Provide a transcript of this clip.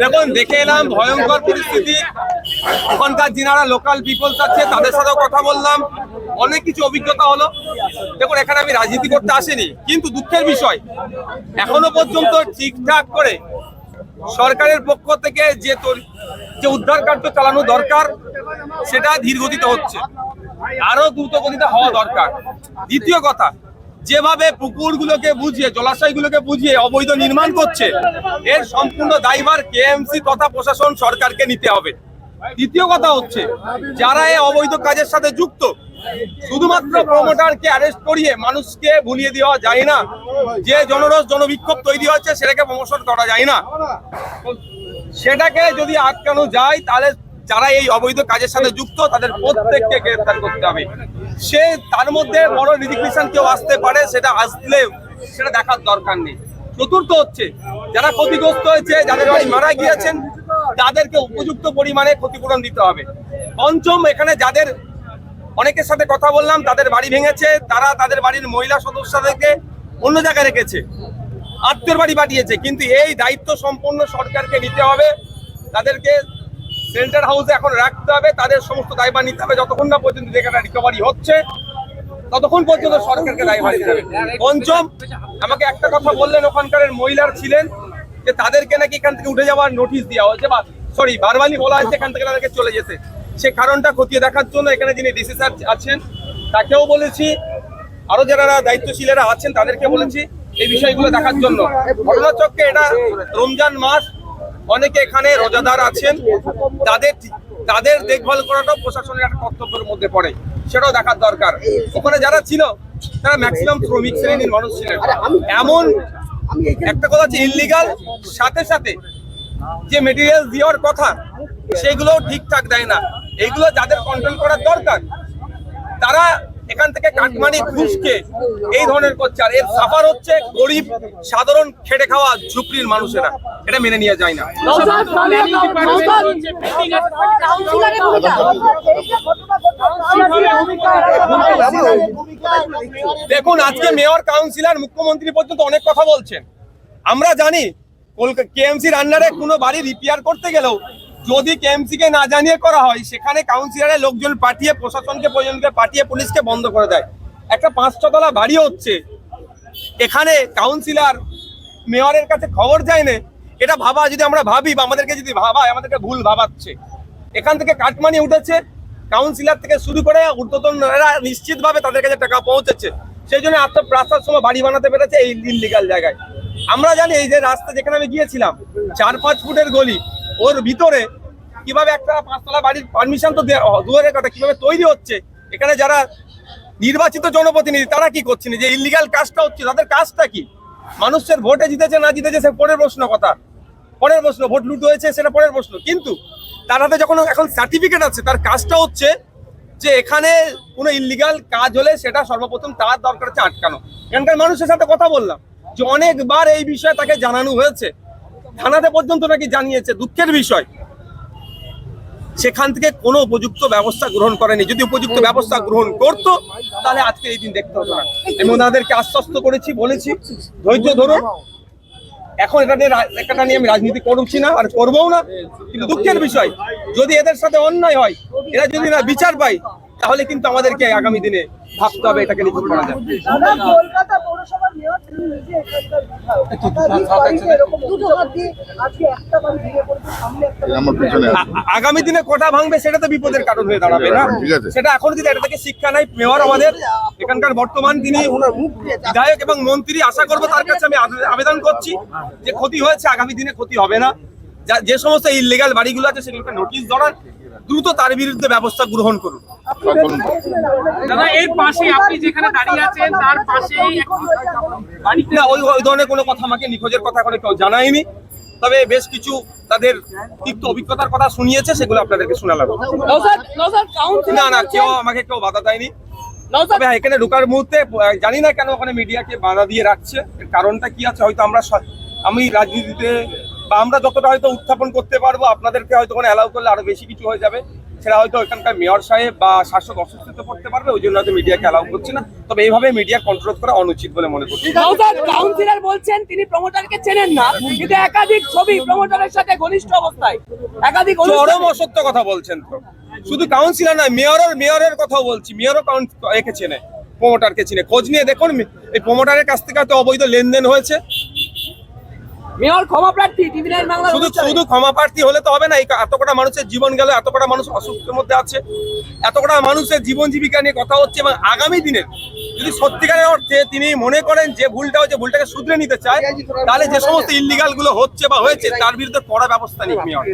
দেখুন, দেখে এলাম, ভয়ঙ্কর পরিস্থিতি। ওখানকার যিনারা লোকাল পিপলস আছে, তাদের সাথেও কথা বললাম। অনেক কিছু অভিজ্ঞতা হলো। দেখুন, এখানে আমি রাজনীতি করতে আসিনি, কিন্তু দুঃখের বিষয়, এখনও পর্যন্ত ঠিকঠাক করে সরকারের পক্ষ থেকে যে যে উদ্ধার কার্য চালানো দরকার, সেটা ধীর গতিতে হচ্ছে। আরও দ্রুত গতিতে হওয়া দরকার। দ্বিতীয় কথা যেভাবে পুকুরগুলোকে বুঝিয়ে, জলাশয়গুলোকে বুঝিয়ে অবৈধ নির্মাণ করছে, এর সম্পূর্ণ দায়ভার কেএমসি তথা প্রশাসন সরকারকে নিতে হবে। দ্বিতীয় কথা হচ্ছে, যারা এই অবৈধ কাজের সাথে যুক্ত, শুধুমাত্র প্রমোটারকে অ্যারেস্ট করিয়ে মানুষকে ভুলিয়ে দেওয়া যায় না। যে জনরস জনবিক্ষোভ তৈরি হচ্ছে, সেটাকে প্রমোশন করা যায় না। সেটাকে যদি আটকানো যায়, তাহলে যারা এই অবৈধ কাজের সাথে যুক্ত তাদের প্রত্যেককে গ্রেফতার করতে হবে। সে তার মধ্যে বড় রিজিগনেশন কেউ আসতে পারে সেটা আসলে সেটা দেখার দরকার নেই। চতুর্থ হচ্ছে যারা ক্ষতিগ্রস্ত হয়েছে যাদের বাড়ি মারা গিয়েছেন তাদেরকে উপযুক্ত পরিমাণে ক্ষতিপূরণ দিতে হবে। পঞ্চম এখানে যাদের অনেকের সাথে কথা বললাম তাদের বাড়ি ভেঙেছে তারা তাদের বাড়ির মহিলা সদস্যদেরকে অন্য জায়গায় রেখেছে আত্মীয় বাড়ি পাঠিয়েছে। কিন্তু এই দায়িত্ব সম্পূর্ণ সরকারকে নিতে হবে। তাদেরকে সেন্টার হাউসে এখন রাখতে হবে, তাদের সমস্ত দায়ভার নিতে হবে। যতক্ষণ না পর্যন্ত যেখানে রিকভারি হচ্ছে, ততক্ষণ পর্যন্ত সরকারকে দায়ভার নিতে হবে। পঞ্চম, আমাকে একটা কথা বললেন, ওখানকার মহিলার ছিলেন, যে তাদেরকে নাকি এখান থেকে উঠে যাওয়ার নোটিশ দেওয়া হয়েছে, বা সরি বারবারই বলা হয়েছে, এখান থেকে তাদেরকে চলে যেতে। সে কারণটা খতিয়ে দেখার জন্য এখানে যিনি ডিসি স্যার আছেন, তাকেও বলেছি, আরও যারা দায়িত্বশীলেরা আছেন, তাদেরকে বলেছি, এই বিষয়গুলো দেখার জন্য। ঘটনাচক্রে এটা রমজান মাস অনেকে এখানে রোজাদার আছেন। তাদের তাদের দেখভাল করাটাও প্রশাসনের একটা কর্তব্যের মধ্যে পড়ে। সেটাও দেখার দরকার। ওখানে যারা ছিল তারা ম্যাক্সিমাম শ্রমিক শ্রেণির মানুষ ছিলেন। এমন একটা কথা হচ্ছে ইলিগাল সাথে সাথে যে মেটেরিয়াল দেওয়ার কথা সেগুলো ঠিকঠাক দেয় না। এগুলো যাদের কন্ট্রোল করার দরকার তারা এখান থেকে কাটমানি ঘুষকে এই ধরনের করছে আর এর সাফার হচ্ছে গরিব, সাধারণ খেটে খাওয়া ঝুপড়ির মানুষেরা। এটা মেনে নিয়ে যায় না। দেখুন, আজকে মেয়র, কাউন্সিলর, মুখ্যমন্ত্রী পর্যন্ত অনেক কথা বলছেন। আমরা জানি কেএমসির আন্ডারে কোনো বাড়ি রিপেয়ার করতে গেলেও যদি কেএমসি কে না জানিয়ে করা হয়, সেখানে কাউন্সিলরের লোকজন পাঠিয়ে, প্রশাসনকে প্রয়োজনকে পাঠিয়ে পুলিশকে বন্ধ করে দেয়। একটা পাঁচ ছতলা বাড়ি হচ্ছে। এখানে কাউন্সিলর মেয়রের কাছে খবর যায় না। এটা ভাবা, যদি আমরা ভাবি বা আমাদেরকে যদি ভাবায়, আমাদেরকে ভুল ভাবাচ্ছে। এখান থেকে কাটমানি উঠেছে। কাউন্সিলর থেকে শুরু করে ঊর্ধ্বতনরা নিশ্চিতভাবে তাদের কাছে টাকা পৌঁছেছে। সেই জন্য আত্মপ্রাস্তার সময় বাড়ি বানাতে পেরেছে এই ইলিগাল জায়গায়। আমরা জানি এই যে রাস্তা যেখানে আমি গিয়েছিলাম, চার পাঁচ ফুটের গলি। ওর ভিতরে কীভাবে একটা পাঁচতলা বাড়ির পারমিশন তো দেয়া- দুয়ারের কথা কীভাবে তৈরি হচ্ছে, এখানে যারা নির্বাচিত জনপ্রতিনিধি, তারা কি করছেন যে ইলিগাল কাজটা হচ্ছে, তাদের কাজটা কি? মানুষের ভোটে জিতেছে, না জিতেছে, সে পরের প্রশ্ন কথা। পরের প্রশ্ন, ভোট লুট হয়েছে, সেটা পরের প্রশ্ন। কিন্তু তার হাতে যখন এখন সার্টিফিকেট আছে, তার কাজটা হচ্ছে যে এখানে কোনো ইলিগাল কাজ হলে সেটা সর্বপ্রথম তার দরকার হচ্ছে আটকানো। এখানকার মানুষের সাথে কথা বললাম যে অনেকবার এই বিষয়ে তাকে জানানো হয়েছে। থানাতে পর্যন্ত নাকি জানিয়েছে দুঃখের বিষয়। সেখান থেকে কোনো উপযুক্ত ব্যবস্থা গ্রহণ করেনি। যদি উপযুক্ত ব্যবস্থা গ্রহণ করত, তাহলে আজকে এই দিন দেখতে হতো না। আমি ওনাদেরকে আশ্বস্ত করেছি, বলেছি, ধৈর্য ধরুন এখন এটা নিয়ে এটা নিয়ে আমি রাজনীতি করছি না আর করবও না, কিন্তু দুঃখের বিষয়, যদি এদের সাথে অন্যায় হয়, এরা যদি না বিচার পায়, তাহলে কিন্তু আমাদেরকে আগামী দিনে ভাবতে হবে, এটাকে নিখুঁত করা যায় আগামী দিনে কোটা ভাঙবে সেটা তো বিপদের কারণ হয়ে দাঁড়াবে না। সেটা এখন যদি এটা থেকে শিক্ষা নাই মেয়র আমাদের এখানকার বর্তমান তিনি বিধায়ক এবং মন্ত্রী আশা করব তার কাছে আমি আবেদন করছি যে ক্ষতি হয়েছে আগামী দিনে ক্ষতি হবে না। যা- যে সমস্ত ইলিগাল বাড়িগুলো আছে সেগুলোকে নোটিশ ধরান দ্রুত তার বিরুদ্ধে ব্যবস্থা গ্রহণ করুন। দাদা এর পাশে আপনি যেখানে দাঁড়িয়ে আছেন তার পাশেই না ওই ওই ধরনের কোনো কথা আমাকে নিখোঁজের কথা এখনও কেউ জানায়নি। তবে বেশ কিছু তাদের তিক্ত অভিজ্ঞতার কথা শুনিয়েছে সেগুলো আপনাদেরকে শোনালাম। না না কেউ আমাকে কেউ বাধা দেয়নি। তবে হ্যাঁ, এখানে ঢোকার মুহূর্তে জানি না কেন ওখানে মিডিয়াকে বাধা দিয়ে রাখছে। কারণটা কি আছে? হয়তো আমরা স- আমি রাজনীতিতে বা আমরা যতটা হয়তো উত্থাপন করতে পারব আপনাদেরকে হয়তো ওখানে অ্যালাউ করলে আরও বেশি কিছু হয়ে যাবে। সেটা হয়তো এখানকার মেয়র সাহেব বা শাসক অসুস্থতে পড়তে পারবে ওই জন্য হয়তো মিডিয়াকে অ্যালাউ করছে না। তবে এইভাবে মিডিয়া কন্ট্রোল করা অনুচিত বলে মনে করছি। কাউন্সিলর বলছেন তিনি প্রমোটারকে চেনেন না কিন্তু একাধিক ছবি প্রমোটারের সাথে ঘনিষ্ঠ অবস্থায়। একাধিক চরম অসত্য কথা বলছেন তো। শুধু কাউন্সিলর নয় মেয়রের মেয়রের কথাও বলছি। মেয়রও একে চেনে প্রমোটারকে চিনে। খোঁজ নিয়ে দেখুন এই প্রমোটারের কাছ থেকে হয়তো অবৈধ লেনদেন হয়েছে। মেয়র ক্ষমা প্রার্থী টিভি নাইন বাংলা শুধু শুধু ক্ষমা প্রার্থী হলে তো হবে না এই এত কটা মানুষের জীবন গেল এত কটা মানুষ অসুস্থের মধ্যে আছে এত কটা মানুষের জীবন জীবিকা নিয়ে কথা হচ্ছে এবং আগামী দিনে যদি সত্যিকারের অর্থে তিনি মনে করেন যে ভুলটা হচ্ছে ভুলটাকে শুধরে নিতে চায় তাহলে যে সমস্ত ইলিগালগুলো হচ্ছে বা হয়েছে তার বিরুদ্ধে কড়া ব্যবস্থা নিক মেয়র।